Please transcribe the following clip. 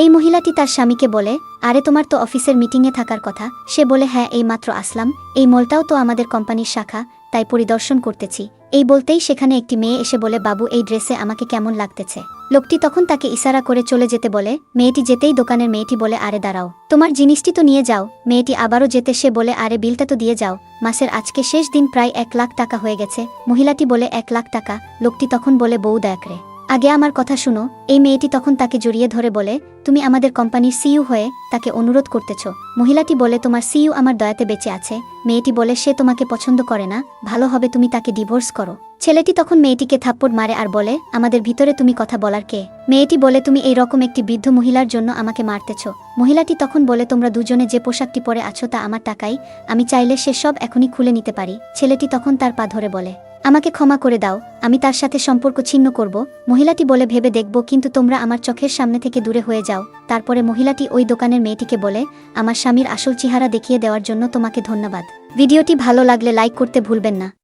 এই মহিলাটি তার স্বামীকে বলে, আরে তোমার তো অফিসের মিটিংয়ে থাকার কথা। সে বলে হ্যাঁ এই মাত্র আসলাম। এই মলটাও তো আমাদের কোম্পানির শাখা, তাই পরিদর্শন করতেছি। এই বলতেই সেখানে একটি মেয়ে এসে বলে, বাবু, এই ড্রেসে আমাকে কেমন লাগতেছে? লোকটি তখন তাকে ইশারা করে চলে যেতে বলে, মেয়েটি যেতেই দোকানের মেয়েটি বলে, আরে দাঁড়াও, তোমার জিনিসটি তো নিয়ে যাও। মেয়েটি আবারও যেতে সে বলে, আরে, বিলটা তো দিয়ে যাও। মাসের আজকে শেষ দিন প্রায় এক লাখ টাকা হয়ে গেছে। মহিলাটি বলে, এক লাখ টাকা? লোকটি তখন বলে, বউ দেখ রে। আগে আমার কথা শুনো, এই মেয়েটি তখন তাকে জড়িয়ে ধরে বলে, তুমি আমাদের কোম্পানির সিইউ হয়ে তাকে অনুরোধ করতেছ। মহিলাটি বলে, তোমার সিইউ আমার দয়াতে বেঁচে আছে। মেয়েটি বলে, সে তোমাকে পছন্দ করে না। ভালো হবে তুমি তাকে ডিভোর্স করো। ছেলেটি তখন মেয়েটিকে থাপ্পড় মারে আর বলে, আমাদের ভিতরে তুমি কথা বলার কে? মেয়েটি বলে, তুমি এই রকম একটি বৃদ্ধ মহিলার জন্য আমাকে মারতেছ। মহিলাটি তখন বলে, তোমরা দুজনে যে পোশাকটি পরে আছো তা আমার টাকাই। আমি চাইলে সে সব এখনই খুলে নিতে পারি। ছেলেটি তখন তার পা ধরে বলে আমাকে ক্ষমা করে দাও, আমি তার সাথে সম্পর্ক ছিন্ন করব। মহিলাটি বলে ভেবে দেখব, কিন্তু তোমরা আমার চোখের সামনে থেকে দূরে হয়ে যাও। তারপরে মহিলাটি ওই দোকানের মেয়েটিকে বলে, আমার স্বামীর আসল চেহারা দেখিয়ে দেওয়ার জন্য তোমাকে ধন্যবাদ। ভিডিওটি ভালো লাগলে লাইক করতে ভুলবেন না।